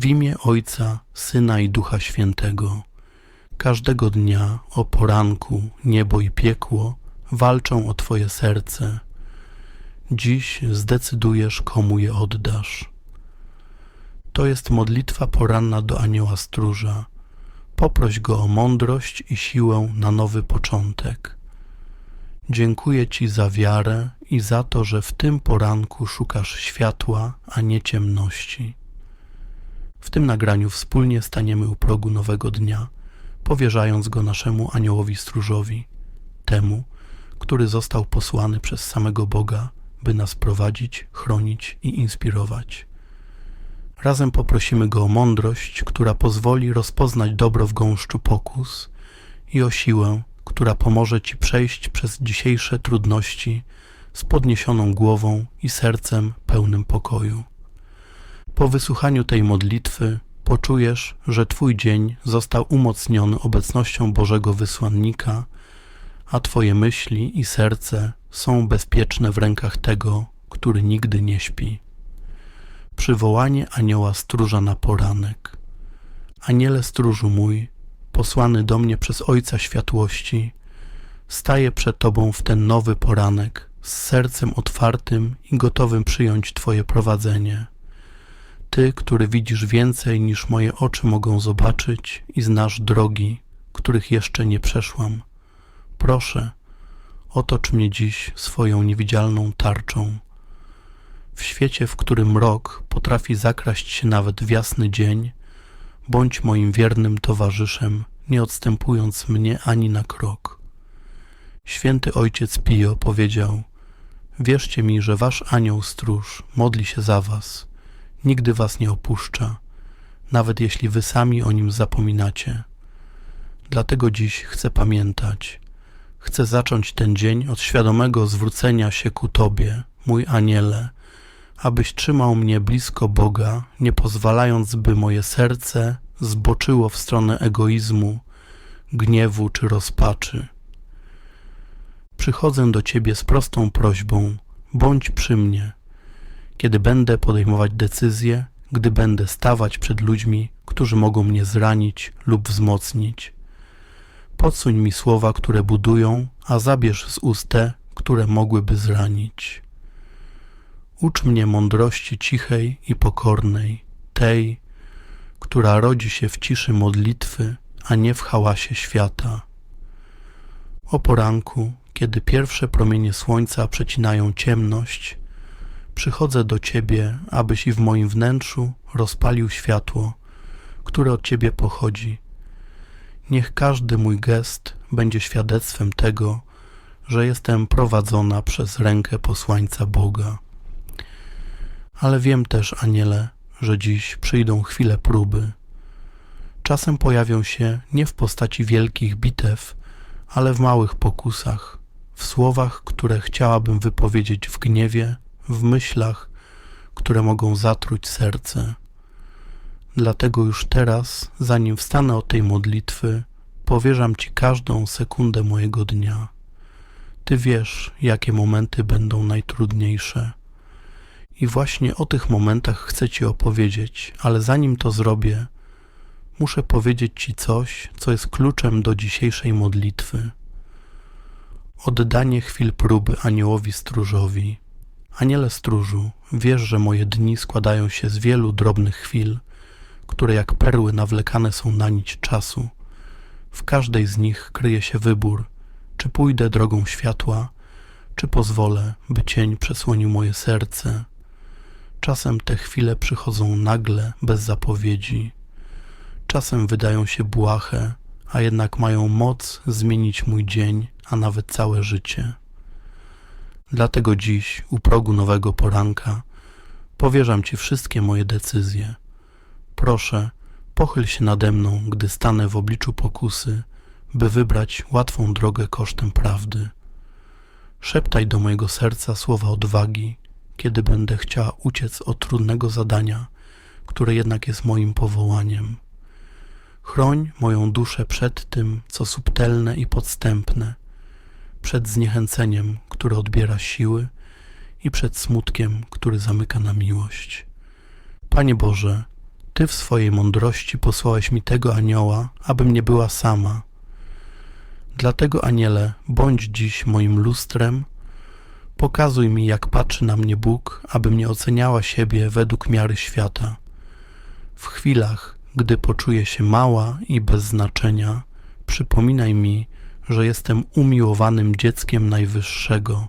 W imię Ojca, Syna i Ducha Świętego. Każdego dnia o poranku niebo i piekło walczą o Twoje serce. Dziś zdecydujesz, komu je oddasz. To jest modlitwa poranna do Anioła Stróża. Poproś go o mądrość i siłę na nowy początek. Dziękuję Ci za wiarę i za to, że w tym poranku szukasz światła, a nie ciemności. W tym nagraniu wspólnie staniemy u progu nowego dnia, powierzając go naszemu aniołowi stróżowi, temu, który został posłany przez samego Boga, by nas prowadzić, chronić i inspirować. Razem poprosimy go o mądrość, która pozwoli rozpoznać dobro w gąszczu pokus i o siłę, która pomoże Ci przejść przez dzisiejsze trudności z podniesioną głową i sercem pełnym pokoju. Po wysłuchaniu tej modlitwy poczujesz, że Twój dzień został umocniony obecnością Bożego Wysłannika, a Twoje myśli i serce są bezpieczne w rękach tego, który nigdy nie śpi. Przywołanie anioła stróża na poranek. Aniele stróżu mój, posłany do mnie przez Ojca Światłości, staję przed Tobą w ten nowy poranek z sercem otwartym i gotowym przyjąć Twoje prowadzenie. Ty, który widzisz więcej niż moje oczy mogą zobaczyć i znasz drogi, których jeszcze nie przeszłam. Proszę, otocz mnie dziś swoją niewidzialną tarczą. W świecie, w którym mrok potrafi zakraść się nawet w jasny dzień, bądź moim wiernym towarzyszem, nie odstępując mnie ani na krok. Święty ojciec Pio powiedział: Wierzcie mi, że wasz anioł stróż modli się za was, nigdy was nie opuszcza, nawet jeśli wy sami o nim zapominacie. Dlatego dziś chcę pamiętać. Chcę zacząć ten dzień od świadomego zwrócenia się ku Tobie, mój aniele, abyś trzymał mnie blisko Boga, nie pozwalając, by moje serce zboczyło w stronę egoizmu, gniewu czy rozpaczy. Przychodzę do Ciebie z prostą prośbą: bądź przy mnie, kiedy będę podejmować decyzje, gdy będę stawać przed ludźmi, którzy mogą mnie zranić lub wzmocnić. Podsuń mi słowa, które budują, a zabierz z ust te, które mogłyby zranić. Ucz mnie mądrości cichej i pokornej, tej, która rodzi się w ciszy modlitwy, a nie w hałasie świata. O poranku, kiedy pierwsze promienie słońca przecinają ciemność, przychodzę do Ciebie, abyś i w moim wnętrzu rozpalił światło, które od Ciebie pochodzi. Niech każdy mój gest będzie świadectwem tego, że jestem prowadzona przez rękę posłańca Boga. Ale wiem też, aniele, że dziś przyjdą chwile próby. Czasem pojawią się nie w postaci wielkich bitew, ale w małych pokusach, w słowach, które chciałabym wypowiedzieć w gniewie, w myślach, które mogą zatruć serce. Dlatego już teraz, zanim wstanę od tej modlitwy, powierzam Ci każdą sekundę mojego dnia. Ty wiesz, jakie momenty będą najtrudniejsze. I właśnie o tych momentach chcę Ci opowiedzieć, ale zanim to zrobię, muszę powiedzieć Ci coś, co jest kluczem do dzisiejszej modlitwy. Oddanie chwil próby aniołowi stróżowi. Aniele stróżu, wiesz, że moje dni składają się z wielu drobnych chwil, które jak perły nawlekane są na nić czasu. W każdej z nich kryje się wybór, czy pójdę drogą światła, czy pozwolę, by cień przesłonił moje serce. Czasem te chwile przychodzą nagle, bez zapowiedzi. Czasem wydają się błahe, a jednak mają moc zmienić mój dzień, a nawet całe życie. Dlatego dziś, u progu nowego poranka, powierzam Ci wszystkie moje decyzje. Proszę, pochyl się nade mną, gdy stanę w obliczu pokusy, by wybrać łatwą drogę kosztem prawdy. Szeptaj do mojego serca słowa odwagi, kiedy będę chciała uciec od trudnego zadania, które jednak jest moim powołaniem. Chroń moją duszę przed tym, co subtelne i podstępne, przed zniechęceniem, które odbiera siły i przed smutkiem, który zamyka na miłość. Panie Boże, Ty w swojej mądrości posłałeś mi tego anioła, abym nie była sama. Dlatego, aniele, bądź dziś moim lustrem, pokazuj mi, jak patrzy na mnie Bóg, abym nie oceniała siebie według miary świata. W chwilach, gdy poczuję się mała i bez znaczenia, przypominaj mi, że jestem umiłowanym dzieckiem Najwyższego,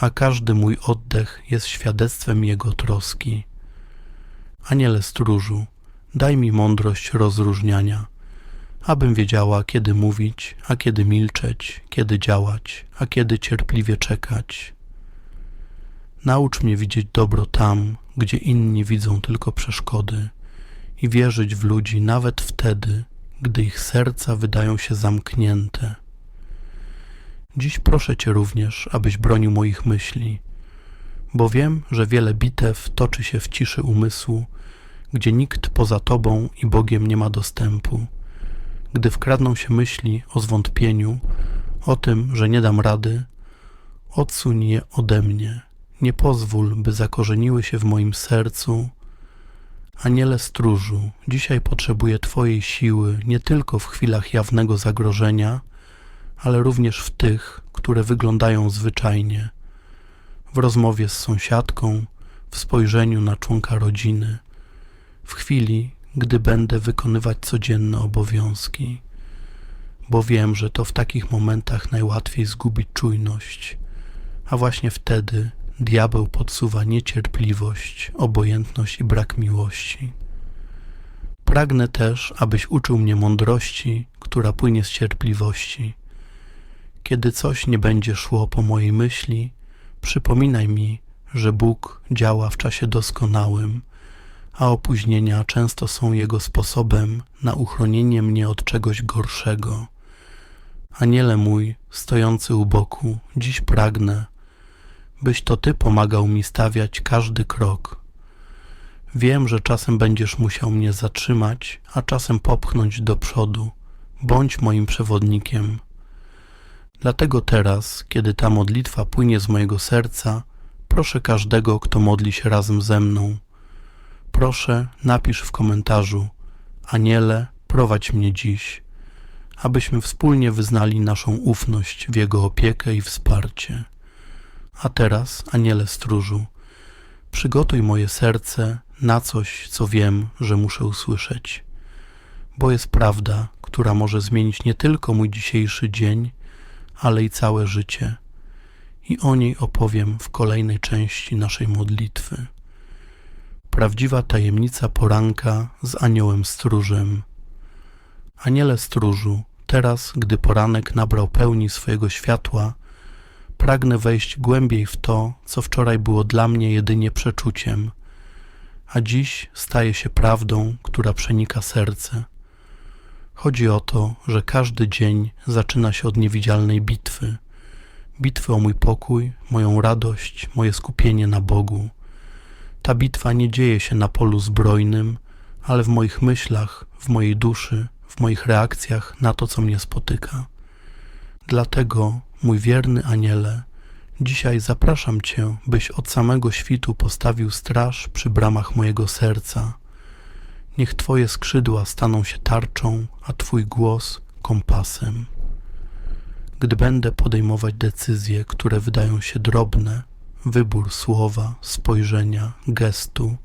a każdy mój oddech jest świadectwem Jego troski. Aniele stróżu, daj mi mądrość rozróżniania, abym wiedziała, kiedy mówić, a kiedy milczeć, kiedy działać, a kiedy cierpliwie czekać. Naucz mnie widzieć dobro tam, gdzie inni widzą tylko przeszkody i wierzyć w ludzi nawet wtedy, gdy ich serca wydają się zamknięte. Dziś proszę Cię również, abyś bronił moich myśli, bo wiem, że wiele bitew toczy się w ciszy umysłu, gdzie nikt poza Tobą i Bogiem nie ma dostępu. Gdy wkradną się myśli o zwątpieniu, o tym, że nie dam rady, odsuń je ode mnie. Nie pozwól, by zakorzeniły się w moim sercu. Aniele stróżu, dzisiaj potrzebuję Twojej siły nie tylko w chwilach jawnego zagrożenia, ale również w tych, które wyglądają zwyczajnie. W rozmowie z sąsiadką, w spojrzeniu na członka rodziny, w chwili, gdy będę wykonywać codzienne obowiązki, bo wiem, że to w takich momentach najłatwiej zgubić czujność, a właśnie wtedy diabeł podsuwa niecierpliwość, obojętność i brak miłości. Pragnę też, abyś uczył mnie mądrości, która płynie z cierpliwości. Kiedy coś nie będzie szło po mojej myśli, przypominaj mi, że Bóg działa w czasie doskonałym, a opóźnienia często są Jego sposobem na uchronienie mnie od czegoś gorszego. Aniele mój, stojący u boku, dziś pragnę, byś to Ty pomagał mi stawiać każdy krok. Wiem, że czasem będziesz musiał mnie zatrzymać, a czasem popchnąć do przodu. Bądź moim przewodnikiem. Dlatego teraz, kiedy ta modlitwa płynie z mojego serca, proszę każdego, kto modli się razem ze mną. Proszę, napisz w komentarzu: Aniele, prowadź mnie dziś, abyśmy wspólnie wyznali naszą ufność w Jego opiekę i wsparcie. A teraz, Aniele stróżu, przygotuj moje serce na coś, co wiem, że muszę usłyszeć, bo jest prawda, która może zmienić nie tylko mój dzisiejszy dzień, ale i całe życie. I o niej opowiem w kolejnej części naszej modlitwy. Prawdziwa tajemnica poranka z aniołem stróżem. Aniele stróżu, teraz, gdy poranek nabrał pełni swojego światła, pragnę wejść głębiej w to, co wczoraj było dla mnie jedynie przeczuciem, a dziś staje się prawdą, która przenika serce. Chodzi o to, że każdy dzień zaczyna się od niewidzialnej bitwy. Bitwy o mój pokój, moją radość, moje skupienie na Bogu. Ta bitwa nie dzieje się na polu zbrojnym, ale w moich myślach, w mojej duszy, w moich reakcjach na to, co mnie spotyka. Dlatego, mój wierny aniele, dzisiaj zapraszam Cię, byś od samego świtu postawił straż przy bramach mojego serca. Niech Twoje skrzydła staną się tarczą, a Twój głos kompasem. Gdy będę podejmować decyzje, które wydają się drobne, wybór słowa, spojrzenia, gestu,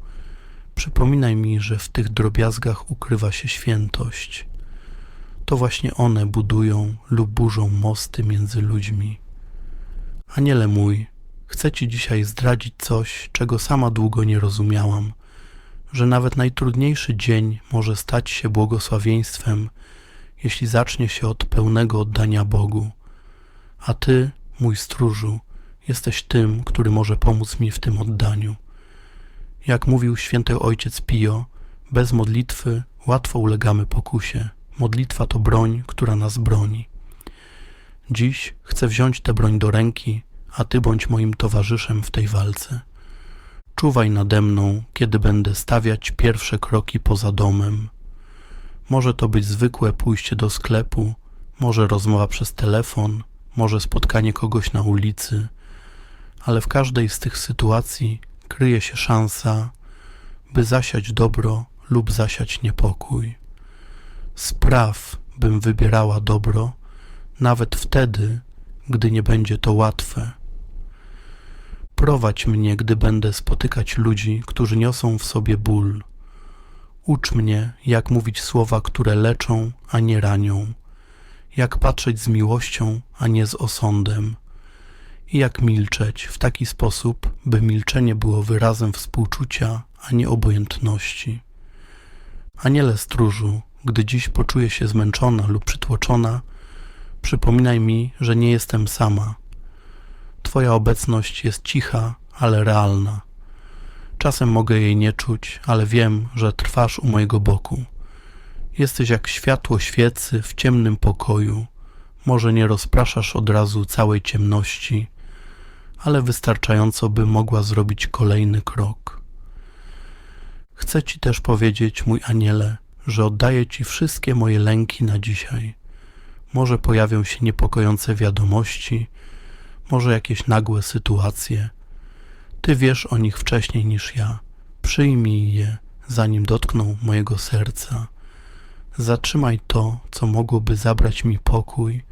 przypominaj mi, że w tych drobiazgach ukrywa się świętość. To właśnie one budują lub burzą mosty między ludźmi. Aniele mój, chcę Ci dzisiaj zdradzić coś, czego sama długo nie rozumiałam, że nawet najtrudniejszy dzień może stać się błogosławieństwem, jeśli zacznie się od pełnego oddania Bogu. A Ty, mój stróżu, jesteś tym, który może pomóc mi w tym oddaniu. Jak mówił święty ojciec Pio, bez modlitwy łatwo ulegamy pokusie. Modlitwa to broń, która nas broni. Dziś chcę wziąć tę broń do ręki, a Ty bądź moim towarzyszem w tej walce. Czuwaj nade mną, kiedy będę stawiać pierwsze kroki poza domem. Może to być zwykłe pójście do sklepu, może rozmowa przez telefon, może spotkanie kogoś na ulicy, ale w każdej z tych sytuacji kryje się szansa, by zasiać dobro lub zasiać niepokój. Spraw, bym wybierała dobro, nawet wtedy, gdy nie będzie to łatwe. Prowadź mnie, gdy będę spotykać ludzi, którzy niosą w sobie ból. Ucz mnie, jak mówić słowa, które leczą, a nie ranią, jak patrzeć z miłością, a nie z osądem, i jak milczeć w taki sposób, by milczenie było wyrazem współczucia, a nie obojętności. Aniele stróżu, gdy dziś poczuję się zmęczona lub przytłoczona, przypominaj mi, że nie jestem sama. Twoja obecność jest cicha, ale realna. Czasem mogę jej nie czuć, ale wiem, że trwasz u mojego boku. Jesteś jak światło świecy w ciemnym pokoju. Może nie rozpraszasz od razu całej ciemności, ale wystarczająco, by mogła zrobić kolejny krok. Chcę Ci też powiedzieć, mój aniele, że oddaję Ci wszystkie moje lęki na dzisiaj. Może pojawią się niepokojące wiadomości, może jakieś nagłe sytuacje. Ty wiesz o nich wcześniej niż ja. Przyjmij je, zanim dotkną mojego serca. Zatrzymaj to, co mogłoby zabrać mi pokój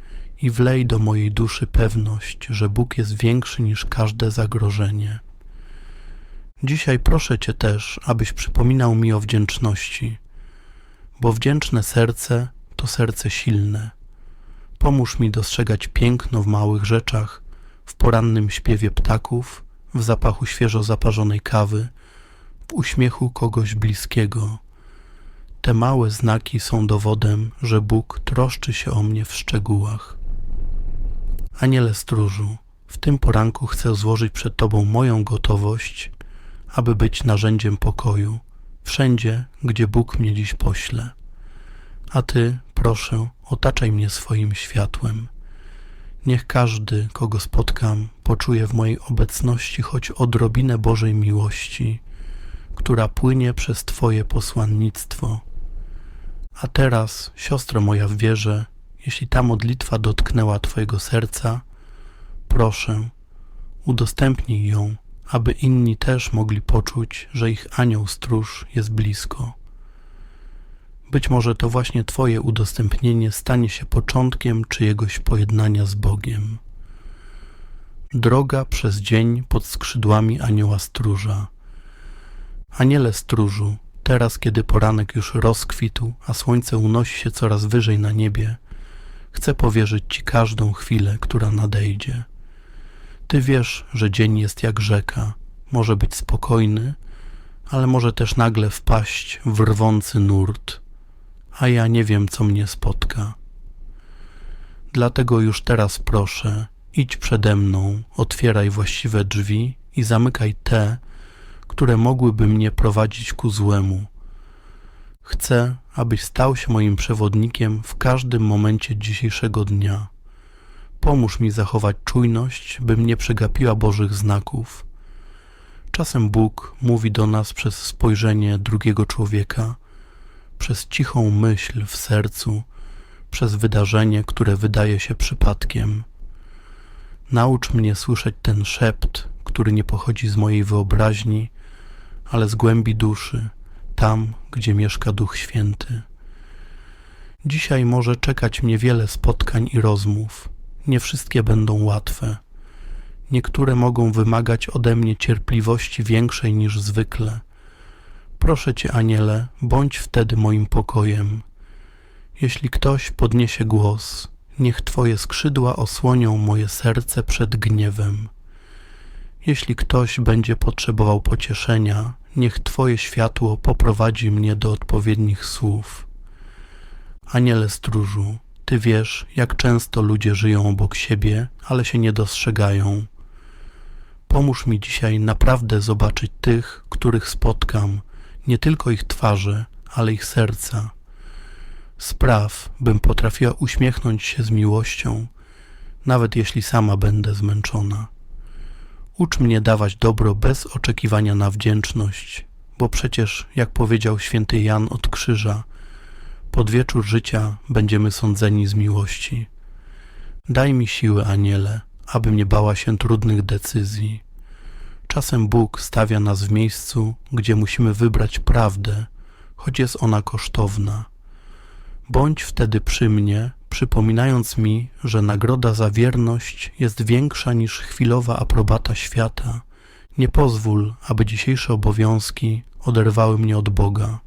i wlej do mojej duszy pewność, że Bóg jest większy niż każde zagrożenie. Dzisiaj proszę Cię też, abyś przypominał mi o wdzięczności, bo wdzięczne serce to serce silne. Pomóż mi dostrzegać piękno w małych rzeczach, w porannym śpiewie ptaków, w zapachu świeżo zaparzonej kawy, w uśmiechu kogoś bliskiego. Te małe znaki są dowodem, że Bóg troszczy się o mnie w szczegółach. Aniele stróżu, w tym poranku chcę złożyć przed Tobą moją gotowość, aby być narzędziem pokoju, wszędzie, gdzie Bóg mnie dziś pośle. A Ty, proszę, otaczaj mnie swoim światłem. Niech każdy, kogo spotkam, poczuje w mojej obecności choć odrobinę Bożej miłości, która płynie przez Twoje posłannictwo. A teraz, siostro moja w wierze, jeśli ta modlitwa dotknęła Twojego serca, proszę, udostępnij ją, aby inni też mogli poczuć, że ich anioł stróż jest blisko. Być może to właśnie Twoje udostępnienie stanie się początkiem czyjegoś pojednania z Bogiem. Droga przez dzień pod skrzydłami anioła stróża. Aniele stróżu, teraz kiedy poranek już rozkwitł, a słońce unosi się coraz wyżej na niebie, chcę powierzyć Ci każdą chwilę, która nadejdzie. Ty wiesz, że dzień jest jak rzeka, może być spokojny, ale może też nagle wpaść w rwący nurt, a ja nie wiem, co mnie spotka. Dlatego już teraz proszę, idź przede mną, otwieraj właściwe drzwi i zamykaj te, które mogłyby mnie prowadzić ku złemu. Chcę, abyś stał się moim przewodnikiem w każdym momencie dzisiejszego dnia. Pomóż mi zachować czujność, bym nie przegapiła Bożych znaków. Czasem Bóg mówi do nas przez spojrzenie drugiego człowieka, przez cichą myśl w sercu, przez wydarzenie, które wydaje się przypadkiem. Naucz mnie słyszeć ten szept, który nie pochodzi z mojej wyobraźni, ale z głębi duszy, tam, gdzie mieszka Duch Święty. Dzisiaj może czekać mnie wiele spotkań i rozmów. Nie wszystkie będą łatwe. Niektóre mogą wymagać ode mnie cierpliwości większej niż zwykle. Proszę Cię, Aniele, bądź wtedy moim pokojem. Jeśli ktoś podniesie głos, niech Twoje skrzydła osłonią moje serce przed gniewem. Jeśli ktoś będzie potrzebował pocieszenia, niech Twoje światło poprowadzi mnie do odpowiednich słów. Aniele stróżu, Ty wiesz, jak często ludzie żyją obok siebie, ale się nie dostrzegają. Pomóż mi dzisiaj naprawdę zobaczyć tych, których spotkam, nie tylko ich twarze, ale ich serca. Spraw, bym potrafiła uśmiechnąć się z miłością, nawet jeśli sama będę zmęczona. Ucz mnie dawać dobro bez oczekiwania na wdzięczność, bo przecież, jak powiedział święty Jan od Krzyża, pod wieczór życia będziemy sądzeni z miłości. Daj mi siły, aniele, abym nie bała się trudnych decyzji. Czasem Bóg stawia nas w miejscu, gdzie musimy wybrać prawdę, choć jest ona kosztowna. Bądź wtedy przy mnie, przypominając mi, że nagroda za wierność jest większa niż chwilowa aprobata świata. Nie pozwól, aby dzisiejsze obowiązki oderwały mnie od Boga.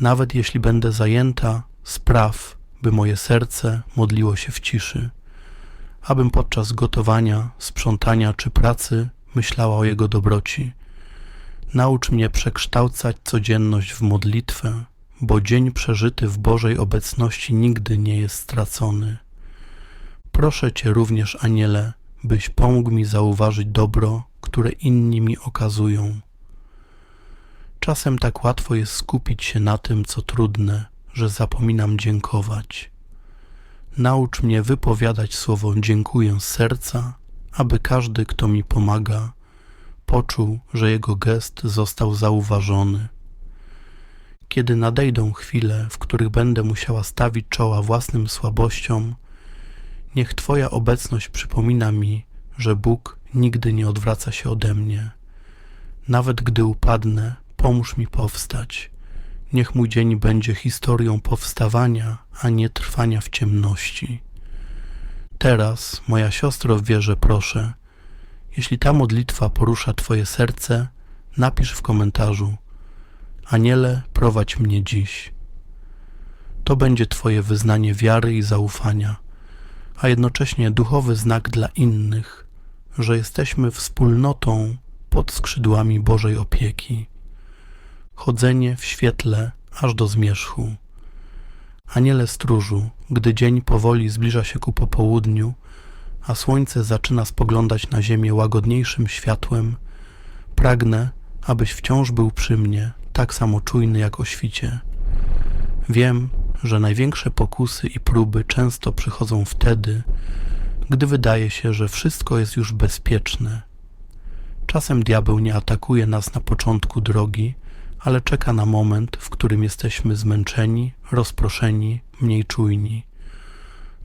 Nawet jeśli będę zajęta, spraw, by moje serce modliło się w ciszy, abym podczas gotowania, sprzątania czy pracy myślała o Jego dobroci. Naucz mnie przekształcać codzienność w modlitwę, bo dzień przeżyty w Bożej obecności nigdy nie jest stracony. Proszę Cię również, Aniele, byś pomógł mi zauważyć dobro, które inni mi okazują. Czasem tak łatwo jest skupić się na tym, co trudne, że zapominam dziękować. Naucz mnie wypowiadać słowo dziękuję z serca, aby każdy, kto mi pomaga, poczuł, że jego gest został zauważony. Kiedy nadejdą chwile, w których będę musiała stawić czoła własnym słabościom, niech Twoja obecność przypomina mi, że Bóg nigdy nie odwraca się ode mnie. Nawet gdy upadnę, pomóż mi powstać. Niech mój dzień będzie historią powstawania, a nie trwania w ciemności. Teraz, moja siostro w wierze, proszę, jeśli ta modlitwa porusza Twoje serce, napisz w komentarzu: Aniele, prowadź mnie dziś. To będzie Twoje wyznanie wiary i zaufania, a jednocześnie duchowy znak dla innych, że jesteśmy wspólnotą pod skrzydłami Bożej opieki. Chodzenie w świetle aż do zmierzchu. Aniele stróżu, gdy dzień powoli zbliża się ku popołudniu, a słońce zaczyna spoglądać na ziemię łagodniejszym światłem, pragnę, abyś wciąż był przy mnie, tak samo czujny jak o świcie. Wiem, że największe pokusy i próby często przychodzą wtedy, gdy wydaje się, że wszystko jest już bezpieczne. Czasem diabeł nie atakuje nas na początku drogi, ale czeka na moment, w którym jesteśmy zmęczeni, rozproszeni, mniej czujni.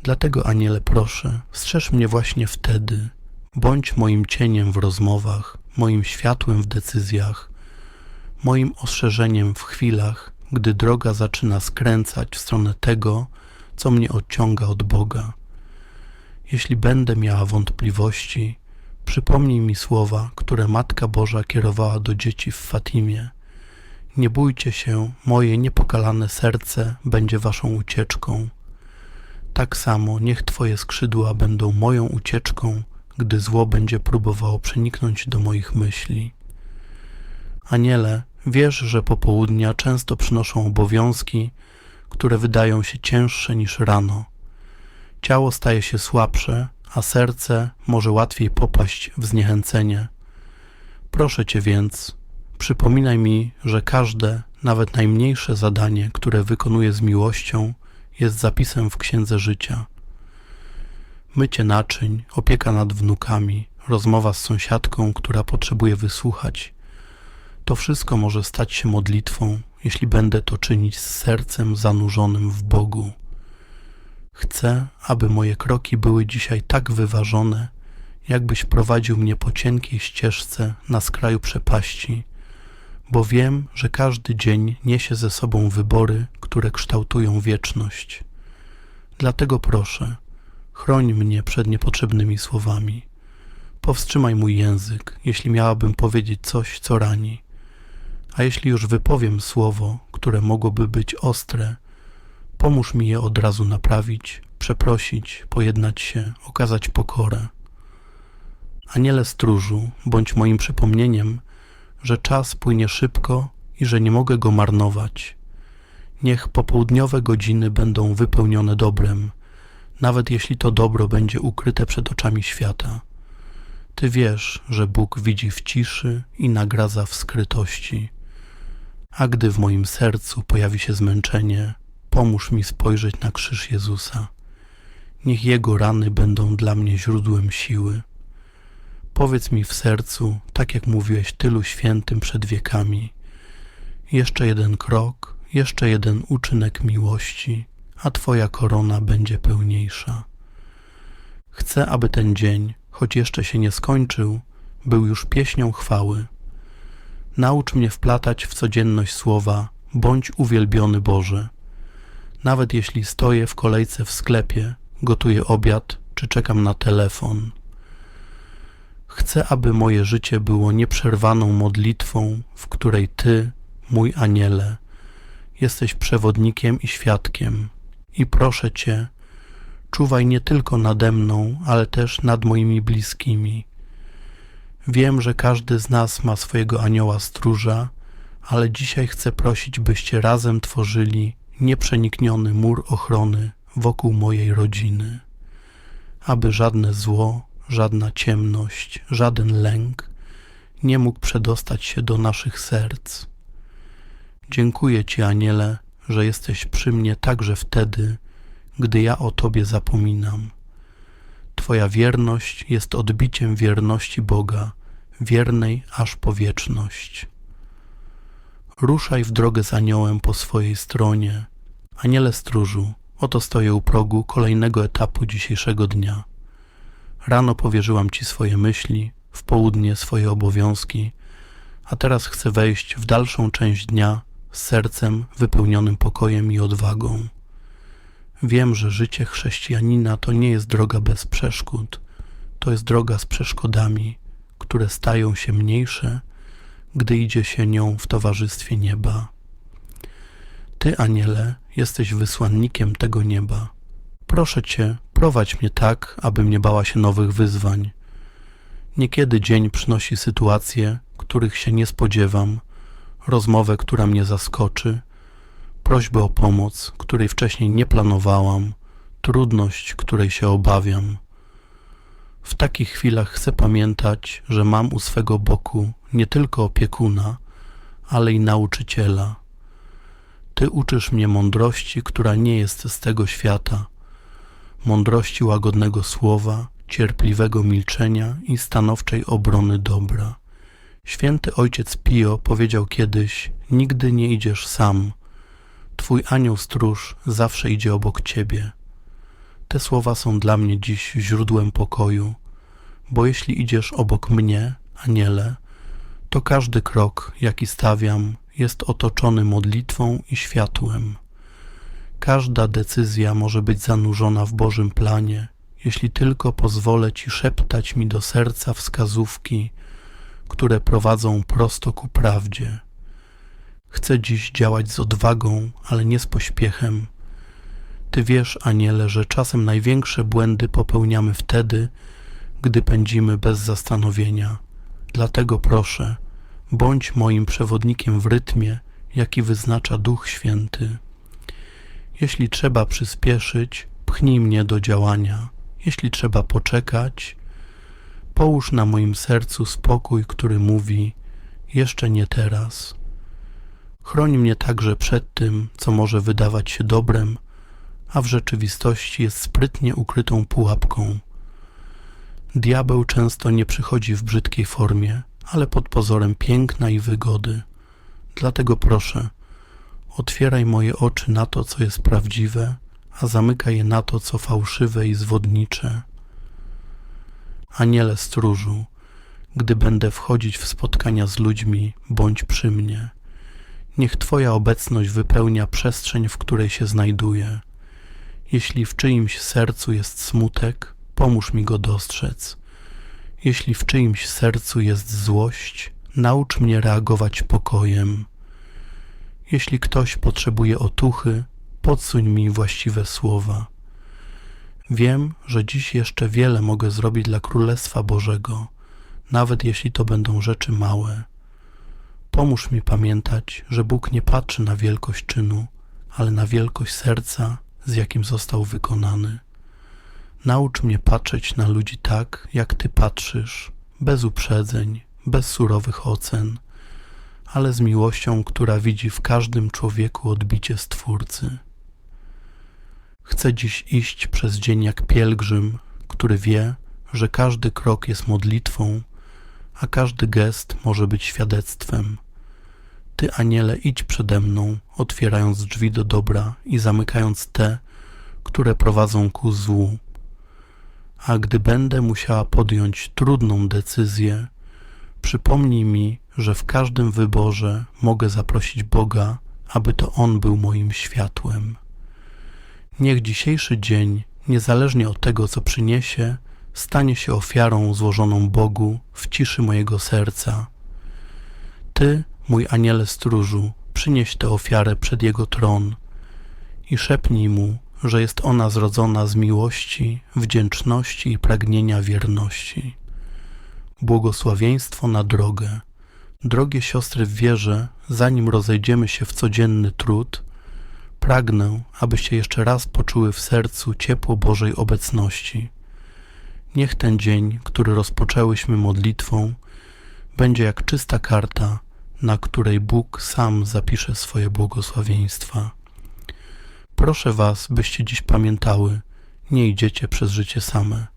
Dlatego, Aniele, proszę, strzeż mnie właśnie wtedy. Bądź moim cieniem w rozmowach, moim światłem w decyzjach, moim ostrzeżeniem w chwilach, gdy droga zaczyna skręcać w stronę tego, co mnie odciąga od Boga. Jeśli będę miała wątpliwości, przypomnij mi słowa, które Matka Boża kierowała do dzieci w Fatimie. Nie bójcie się, moje niepokalane serce będzie waszą ucieczką. Tak samo niech Twoje skrzydła będą moją ucieczką, gdy zło będzie próbowało przeniknąć do moich myśli. Aniele, wiesz, że popołudnia często przynoszą obowiązki, które wydają się cięższe niż rano. Ciało staje się słabsze, a serce może łatwiej popaść w zniechęcenie. Proszę Cię więc, przypominaj mi, że każde, nawet najmniejsze zadanie, które wykonuję z miłością, jest zapisem w księdze życia. Mycie naczyń, opieka nad wnukami, rozmowa z sąsiadką, która potrzebuje wysłuchać. To wszystko może stać się modlitwą, jeśli będę to czynić z sercem zanurzonym w Bogu. Chcę, aby moje kroki były dzisiaj tak wyważone, jakbyś prowadził mnie po cienkiej ścieżce na skraju przepaści, bo wiem, że każdy dzień niesie ze sobą wybory, które kształtują wieczność. Dlatego proszę, chroń mnie przed niepotrzebnymi słowami. Powstrzymaj mój język, jeśli miałabym powiedzieć coś, co rani. A jeśli już wypowiem słowo, które mogłoby być ostre, pomóż mi je od razu naprawić, przeprosić, pojednać się, okazać pokorę. Aniele stróżu, bądź moim przypomnieniem, że czas płynie szybko i że nie mogę go marnować. Niech popołudniowe godziny będą wypełnione dobrem, nawet jeśli to dobro będzie ukryte przed oczami świata. Ty wiesz, że Bóg widzi w ciszy i nagradza w skrytości. A gdy w moim sercu pojawi się zmęczenie, pomóż mi spojrzeć na krzyż Jezusa. Niech Jego rany będą dla mnie źródłem siły. Powiedz mi w sercu, tak jak mówiłeś tylu świętym przed wiekami, jeszcze jeden krok, jeszcze jeden uczynek miłości, a Twoja korona będzie pełniejsza. Chcę, aby ten dzień, choć jeszcze się nie skończył, był już pieśnią chwały. Naucz mnie wplatać w codzienność słowa: bądź uwielbiony Boże. Nawet jeśli stoję w kolejce w sklepie, gotuję obiad czy czekam na telefon. Chcę, aby moje życie było nieprzerwaną modlitwą, w której Ty, mój aniele, jesteś przewodnikiem i świadkiem. I proszę Cię, czuwaj nie tylko nade mną, ale też nad moimi bliskimi. Wiem, że każdy z nas ma swojego anioła stróża, ale dzisiaj chcę prosić, byście razem tworzyli nieprzenikniony mur ochrony wokół mojej rodziny, aby żadne zło, żadna ciemność, żaden lęk nie mógł przedostać się do naszych serc. Dziękuję Ci, Aniele, że jesteś przy mnie także wtedy, gdy ja o Tobie zapominam. Twoja wierność jest odbiciem wierności Boga, wiernej aż po wieczność. Ruszaj w drogę z aniołem po swojej stronie. Aniele stróżu, oto stoję u progu kolejnego etapu dzisiejszego dnia. Rano powierzyłam Ci swoje myśli, w południe swoje obowiązki, a teraz chcę wejść w dalszą część dnia z sercem wypełnionym pokojem i odwagą. Wiem, że życie chrześcijanina to nie jest droga bez przeszkód, to jest droga z przeszkodami, które stają się mniejsze, gdy idzie się nią w towarzystwie nieba. Ty, aniele, jesteś wysłannikiem tego nieba. Proszę Cię, prowadź mnie tak, abym nie bała się nowych wyzwań. Niekiedy dzień przynosi sytuacje, których się nie spodziewam, rozmowę, która mnie zaskoczy, prośbę o pomoc, której wcześniej nie planowałam, trudność, której się obawiam. W takich chwilach chcę pamiętać, że mam u swego boku nie tylko opiekuna, ale i nauczyciela. Ty uczysz mnie mądrości, która nie jest z tego świata, mądrości łagodnego słowa, cierpliwego milczenia i stanowczej obrony dobra. Święty ojciec Pio powiedział kiedyś: Nigdy nie idziesz sam. Twój anioł stróż zawsze idzie obok ciebie. Te słowa są dla mnie dziś źródłem pokoju, bo jeśli idziesz obok mnie, aniele, to każdy krok, jaki stawiam, jest otoczony modlitwą i światłem. Każda decyzja może być zanurzona w Bożym planie, jeśli tylko pozwolę Ci szeptać mi do serca wskazówki, które prowadzą prosto ku prawdzie. Chcę dziś działać z odwagą, ale nie z pośpiechem. Ty wiesz, aniele, że czasem największe błędy popełniamy wtedy, gdy pędzimy bez zastanowienia. Dlatego proszę, bądź moim przewodnikiem w rytmie, jaki wyznacza Duch Święty. Jeśli trzeba przyspieszyć, pchnij mnie do działania. Jeśli trzeba poczekać, połóż na moim sercu spokój, który mówi: Jeszcze nie teraz. Chroń mnie także przed tym, co może wydawać się dobrem, a w rzeczywistości jest sprytnie ukrytą pułapką. Diabeł często nie przychodzi w brzydkiej formie, ale pod pozorem piękna i wygody. Dlatego proszę, otwieraj moje oczy na to, co jest prawdziwe, a zamykaj je na to, co fałszywe i zwodnicze. Aniele stróżu, gdy będę wchodzić w spotkania z ludźmi, bądź przy mnie. Niech Twoja obecność wypełnia przestrzeń, w której się znajduję. Jeśli w czyimś sercu jest smutek, pomóż mi go dostrzec. Jeśli w czyimś sercu jest złość, naucz mnie reagować pokojem. Jeśli ktoś potrzebuje otuchy, podsuń mi właściwe słowa. Wiem, że dziś jeszcze wiele mogę zrobić dla Królestwa Bożego, nawet jeśli to będą rzeczy małe. Pomóż mi pamiętać, że Bóg nie patrzy na wielkość czynu, ale na wielkość serca, z jakim został wykonany. Naucz mnie patrzeć na ludzi tak, jak Ty patrzysz, bez uprzedzeń, bez surowych ocen, ale z miłością, która widzi w każdym człowieku odbicie Stwórcy. Chcę dziś iść przez dzień jak pielgrzym, który wie, że każdy krok jest modlitwą, a każdy gest może być świadectwem. Ty, aniele, idź przede mną, otwierając drzwi do dobra i zamykając te, które prowadzą ku złu. A gdy będę musiała podjąć trudną decyzję, przypomnij mi, że w każdym wyborze mogę zaprosić Boga, aby to On był moim światłem. Niech dzisiejszy dzień, niezależnie od tego, co przyniesie, stanie się ofiarą złożoną Bogu w ciszy mojego serca. Ty, mój aniele stróżu, przynieś tę ofiarę przed Jego tron i szepnij Mu, że jest ona zrodzona z miłości, wdzięczności i pragnienia wierności. Błogosławieństwo na drogę. Drogie siostry w wierze, zanim rozejdziemy się w codzienny trud, pragnę, abyście jeszcze raz poczuły w sercu ciepło Bożej obecności. Niech ten dzień, który rozpoczęłyśmy modlitwą, będzie jak czysta karta, na której Bóg sam zapisze swoje błogosławieństwa. Proszę Was, byście dziś pamiętały, nie idziecie przez życie same.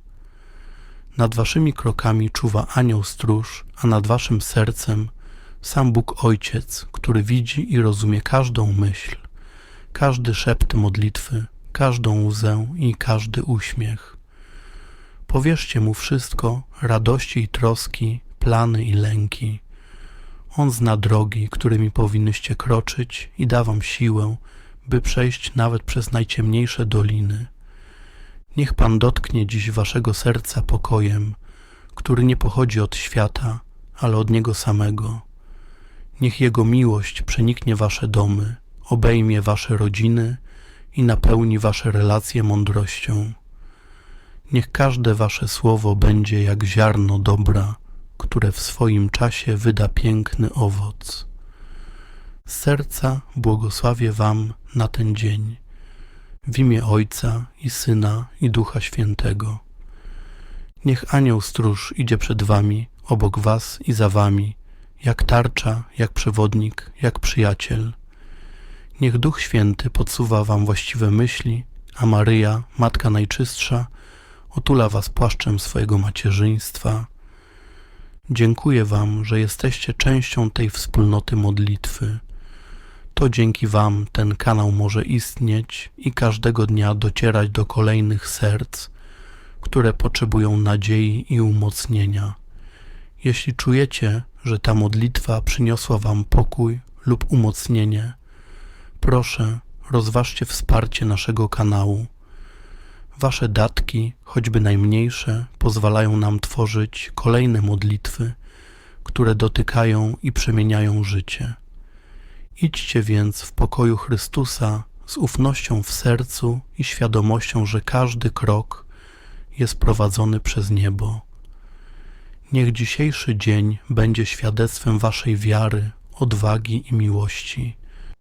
Nad Waszymi krokami czuwa anioł stróż, a nad Waszym sercem sam Bóg Ojciec, który widzi i rozumie każdą myśl, każdy szept modlitwy, każdą łzę i każdy uśmiech. Powierzcie Mu wszystko, radości i troski, plany i lęki. On zna drogi, którymi powinnyście kroczyć i da Wam siłę, by przejść nawet przez najciemniejsze doliny. Niech Pan dotknie dziś Waszego serca pokojem, który nie pochodzi od świata, ale od Niego samego. Niech Jego miłość przeniknie Wasze domy, obejmie Wasze rodziny i napełni Wasze relacje mądrością. Niech każde Wasze słowo będzie jak ziarno dobra, które w swoim czasie wyda piękny owoc. Serca błogosławię Wam na ten dzień. W imię Ojca i Syna i Ducha Świętego. Niech anioł stróż idzie przed Wami, obok Was i za Wami, jak tarcza, jak przewodnik, jak przyjaciel. Niech Duch Święty podsuwa Wam właściwe myśli, a Maryja, Matka Najczystsza, otula Was płaszczem swojego macierzyństwa. Dziękuję Wam, że jesteście częścią tej wspólnoty modlitwy. To dzięki Wam ten kanał może istnieć i każdego dnia docierać do kolejnych serc, które potrzebują nadziei i umocnienia. Jeśli czujecie, że ta modlitwa przyniosła Wam pokój lub umocnienie, proszę, rozważcie wsparcie naszego kanału. Wasze datki, choćby najmniejsze, pozwalają nam tworzyć kolejne modlitwy, które dotykają i przemieniają życie. Idźcie więc w pokoju Chrystusa z ufnością w sercu i świadomością, że każdy krok jest prowadzony przez niebo. Niech dzisiejszy dzień będzie świadectwem Waszej wiary, odwagi i miłości.